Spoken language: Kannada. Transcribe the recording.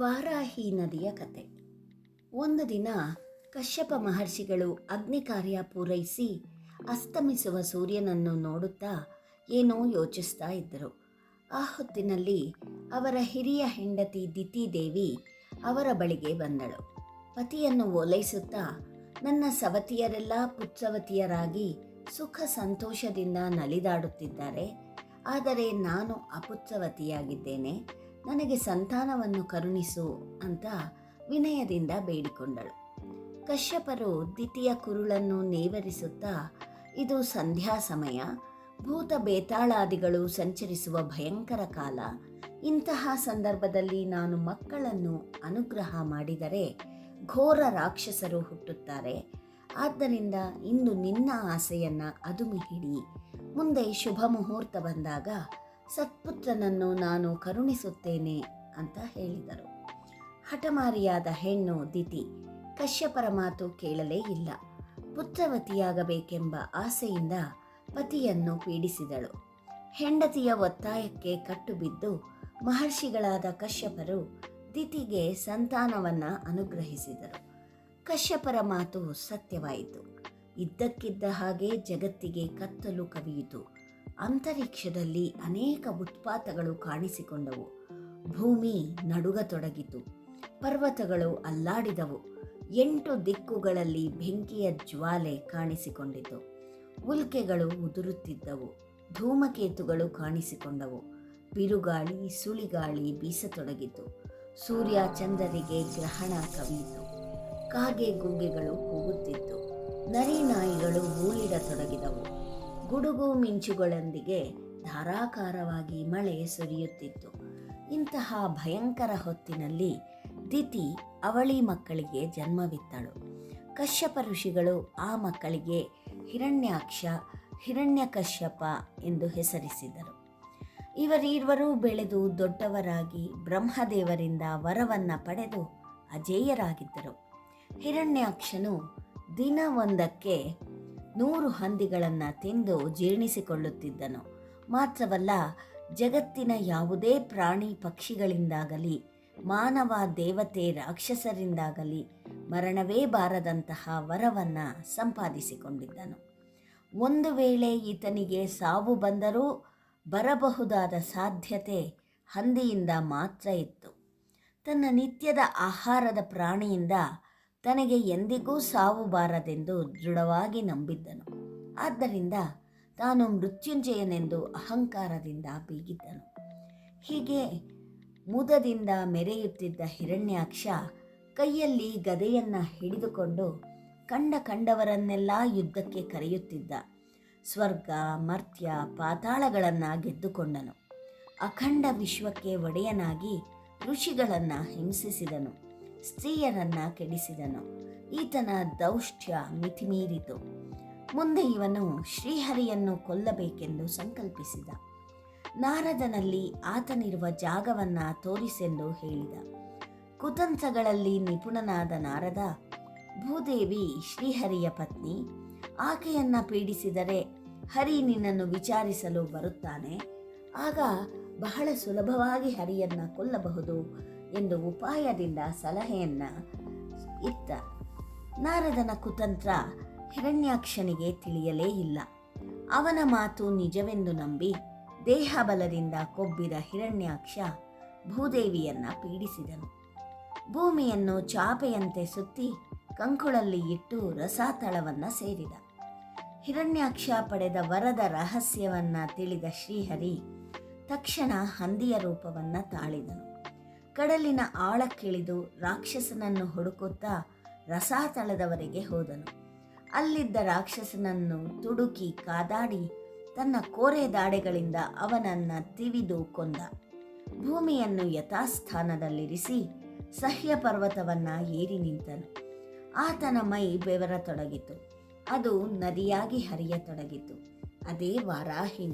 ವಾರಾಹಿ ನದಿಯ ಕತೆ. ಒಂದು ದಿನ ಕಶ್ಯಪ ಮಹರ್ಷಿಗಳು ಅಗ್ನಿ ಕಾರ್ಯ ಪೂರೈಸಿ ಅಸ್ತಮಿಸುವ ಸೂರ್ಯನನ್ನು ನೋಡುತ್ತಾ ಏನೋ ಯೋಚಿಸ್ತಾ ಇದ್ದರು. ಆ ಹೊತ್ತಿನಲ್ಲಿ ಅವರ ಹಿರಿಯ ಹೆಂಡತಿ ದಿತಿ ದೇವಿ ಅವರ ಬಳಿಗೆ ಬಂದಳು. ಪತಿಯನ್ನು ಓಲೈಸುತ್ತಾ ನನ್ನ ಸವತಿಯರೆಲ್ಲ ಪುತ್ಸವತಿಯರಾಗಿ ಸುಖ ಸಂತೋಷದಿಂದ ನಲಿದಾಡುತ್ತಿದ್ದಾರೆ. ಆದರೆ ನಾನು ಅಪುತ್ರವತಿಯಾಗಿದ್ದೇನೆ ನನಗೆ ಸಂತಾನವನ್ನು ಕರುಣಿಸು ಅಂತ ವಿನಯದಿಂದ ಬೇಡಿಕೊಂಡಳು. ಕಶ್ಯಪರು ದ್ವಿತೀಯ ಕುರುಳನ್ನು ನೇವರಿಸುತ್ತಾ, ಇದು ಸಂಧ್ಯಾ ಸಮಯ, ಭೂತ ಬೇತಾಳಾದಿಗಳು ಸಂಚರಿಸುವ ಭಯಂಕರ ಕಾಲ, ಇಂತಹ ಸಂದರ್ಭದಲ್ಲಿ ನಾನು ಮಕ್ಕಳನ್ನು ಅನುಗ್ರಹ ಮಾಡಿದರೆ ಘೋರ ರಾಕ್ಷಸರು ಹುಟ್ಟುತ್ತಾರೆ. ಆದ್ದರಿಂದ ಇಂದು ನಿನ್ನ ಆಸೆಯನ್ನು ಅದುಮಿ ಹಿಡಿ ಮುಂದೆ ಶುಭ ಮುಹೂರ್ತ ಬಂದಾಗ ಸತ್ಪುತ್ರನನ್ನು ನಾನು ಕರುಣಿಸುತ್ತೇನೆ ಅಂತ ಹೇಳಿದರು. ಹಠಮಾರಿಯಾದ ಹೆಣ್ಣು ದಿತಿ ಕಶ್ಯಪರ ಮಾತು ಕೇಳಲೇ ಇಲ್ಲ. ಪುತ್ರವತಿಯಾಗಬೇಕೆಂಬ ಆಸೆಯಿಂದ ಪತಿಯನ್ನು ಪೀಡಿಸಿದಳು. ಹೆಂಡತಿಯ ಒತ್ತಾಯಕ್ಕೆ ಕಟ್ಟುಬಿದ್ದು ಮಹರ್ಷಿಗಳಾದ ಕಶ್ಯಪರು ದಿತಿಗೆ ಸಂತಾನವನ್ನ ಅನುಗ್ರಹಿಸಿದರು. ಕಶ್ಯಪರ ಮಾತು ಸತ್ಯವಾಯಿತು. ಇದ್ದಕ್ಕಿದ್ದ ಹಾಗೆ ಜಗತ್ತಿಗೆ ಕತ್ತಲು ಕವಿಯಿತು. ಅಂತರಿಕ್ಷದಲ್ಲಿ ಅನೇಕ ಉತ್ಪಾತಗಳು ಕಾಣಿಸಿಕೊಂಡವು. ಭೂಮಿ ನಡುಗತೊಡಗಿತು. ಪರ್ವತಗಳು ಅಲ್ಲಾಡಿದವು. ಎಂಟು ದಿಕ್ಕುಗಳಲ್ಲಿ ಬೆಂಕಿಯ ಜ್ವಾಲೆ ಕಾಣಿಸಿಕೊಂಡಿತು. ಉಲ್ಕೆಗಳು ಉದುರುತ್ತಿದ್ದವು. ಧೂಮಕೇತುಗಳು ಕಾಣಿಸಿಕೊಂಡವು. ಬಿರುಗಾಳಿ, ಸುಳಿಗಾಳಿ ಬೀಸತೊಡಗಿತು. ಸೂರ್ಯ ಚಂದರಿಗೆ ಗ್ರಹಣ ಕವಿಯಿತು. ಕಾಗೆ ಗುಂಗೆಗಳು ಕೂಗುತ್ತಿತ್ತು. ನರಿ ನಾಯಿಗಳು ಊಳಿಡತೊಡಗಿದವು ಗುಡುಗು ಮಿಂಚುಗಳೊಂದಿಗೆ ಧಾರಾಕಾರವಾಗಿ ಮಳೆ ಸುರಿಯುತ್ತಿತ್ತು. ಇಂತಹ ಭಯಂಕರ ಹೊತ್ತಿನಲ್ಲಿ ದಿತಿ ಅವಳಿ ಮಕ್ಕಳಿಗೆ ಜನ್ಮವಿತ್ತಳು. ಕಶ್ಯಪ ಋಷಿಗಳು ಆ ಮಕ್ಕಳಿಗೆ ಹಿರಣ್ಯಾಕ್ಷ, ಹಿರಣ್ಯಕಶ್ಯಪ ಎಂದು ಹೆಸರಿಸಿದರು. ಇವರಿರುವರೂ ಬೆಳೆದು ದೊಡ್ಡವರಾಗಿ ಬ್ರಹ್ಮದೇವರಿಂದ ವರವನ್ನು ಪಡೆದು ಅಜೇಯರಾಗಿದ್ದರು. ಹಿರಣ್ಯಾಕ್ಷನು ದಿನವೊಂದಕ್ಕೆ ನೂರು ಹಂದಿಗಳನ್ನು ತಿಂದು ಜೀರ್ಣಿಸಿಕೊಳ್ಳುತ್ತಿದ್ದನು. ಮಾತ್ರವಲ್ಲ, ಜಗತ್ತಿನ ಯಾವುದೇ ಪ್ರಾಣಿ ಪಕ್ಷಿಗಳಿಂದಾಗಲಿ, ಮಾನವ ದೇವತೆ ರಾಕ್ಷಸರಿಂದಾಗಲಿ, ಮರಣವೇ ಬಾರದಂತಹ ವರವನ್ನು ಸಂಪಾದಿಸಿಕೊಂಡಿದ್ದನು. ಒಂದು ವೇಳೆ ಈತನಿಗೆ ಸಾವು ಬಂದರೂ ಬರಬಹುದಾದ ಸಾಧ್ಯತೆ ಹಂದಿಯಿಂದ ಮಾತ್ರ ಇತ್ತು. ತನ್ನ ನಿತ್ಯದ ಆಹಾರದ ಪ್ರಾಣಿಯಿಂದ ತನಗೆ ಎಂದಿಗೂ ಸಾವು ಬಾರದೆಂದು ದೃಢವಾಗಿ ನಂಬಿದ್ದನು. ಆದ್ದರಿಂದ ತಾನು ಮೃತ್ಯುಂಜಯನೆಂದು ಅಹಂಕಾರದಿಂದ ಬೀಗಿದ್ದನು. ಹೀಗೆ ಮುದದಿಂದ ಮೆರೆಯುತ್ತಿದ್ದ ಹಿರಣ್ಯಾಕ್ಷ ಕೈಯಲ್ಲಿ ಗದೆಯನ್ನ ಹಿಡಿದುಕೊಂಡು ಕಂಡ ಕಂಡವರನ್ನೆಲ್ಲ ಯುದ್ಧಕ್ಕೆ ಕರೆಯುತ್ತಿದ್ದ. ಸ್ವರ್ಗ, ಮರ್ತ್ಯ, ಪಾತಾಳಗಳನ್ನು ಗೆದ್ದುಕೊಂಡನು. ಅಖಂಡ ವಿಶ್ವಕ್ಕೆ ಒಡೆಯನಾಗಿ ಋಷಿಗಳನ್ನು ಹಿಂಸಿಸಿದನು. ಸ್ತ್ರೀಯರನ್ನ ಕೆಡಿಸಿದನು. ಈತನ ದೌಷ್ಟ್ಯ ಮಿತಿಮೀರಿತು. ಮುಂದೆ ಇವನು ಶ್ರೀಹರಿಯನ್ನು ಕೊಲ್ಲಬೇಕೆಂದು ಸಂಕಲ್ಪಿಸಿದ. ನಾರದನಲ್ಲಿ ಆತನಿರುವ ಜಾಗವನ್ನ ತೋರಿಸೆಂದು ಹೇಳಿದ. ಕುತಂತ್ರಗಳಲ್ಲಿ ನಿಪುಣನಾದ ನಾರದ, ಭೂದೇವಿ ಶ್ರೀಹರಿಯ ಪತ್ನಿ, ಆಕೆಯನ್ನ ಪೀಡಿಸಿದರೆ ಹರಿ ನಿನ್ನನ್ನು ವಿಚಾರಿಸಲು ಬರುತ್ತಾನೆ. ಆಗ ಬಹಳ ಸುಲಭವಾಗಿ ಹರಿಯನ್ನ ಕೊಲ್ಲಬಹುದು. ಎಂದು ಉಪಾಯದಿಂದ ಸಲಹೆಯನ್ನ ಇತ್ತ ನಾರದನ ಕುತಂತ್ರ ಹಿರಣ್ಯಾಕ್ಷನಿಗೆ ತಿಳಿಯಲೇ ಇಲ್ಲ. ಅವನ ಮಾತು ನಿಜವೆಂದು ನಂಬಿ ದೇಹಬಲದಿಂದ ಕೊಬ್ಬಿದ ಹಿರಣ್ಯಾಕ್ಷ ಭೂದೇವಿಯನ್ನ ಪೀಡಿಸಿದನು. ಭೂಮಿಯನ್ನು ಚಾಪೆಯಂತೆ ಸುತ್ತಿ ಕಂಕುಳಲ್ಲಿ ಇಟ್ಟು ರಸಾತಳವನ್ನ ಸೇರಿದ. ಹಿರಣ್ಯಾಕ್ಷ ಪಡೆದ ವರದ ರಹಸ್ಯವನ್ನ ತಿಳಿದ ಶ್ರೀಹರಿ ತಕ್ಷಣ ಹಂದಿಯ ರೂಪವನ್ನ ತಾಳಿದನು. ಕಡಲಿನ ಆಳಕ್ಕಿಳಿದು ರಾಕ್ಷಸನನ್ನು ಹುಡುಕುತ್ತಾ ರಸಾತಳದವರೆಗೆ ಹೋದನು. ಅಲ್ಲಿದ್ದ ರಾಕ್ಷಸನನ್ನು ತುಡುಕಿ ಕಾದಾಡಿ ತನ್ನ ಕೋರೆ ದಾಡೆಗಳಿಂದ ಅವನನ್ನ ತಿವಿದು ಕೊಂದ. ಭೂಮಿಯನ್ನು ಯಥಾಸ್ಥಾನದಲ್ಲಿರಿಸಿ ಸಹ್ಯ ಪರ್ವತವನ್ನ ಏರಿ ನಿಂತನು. ಆತನ ಮೈ ಬೆವರತೊಡಗಿತು. ಅದು ನದಿಯಾಗಿ ಹರಿಯತೊಡಗಿತು. ಅದೇ ವಾರಾಹಿ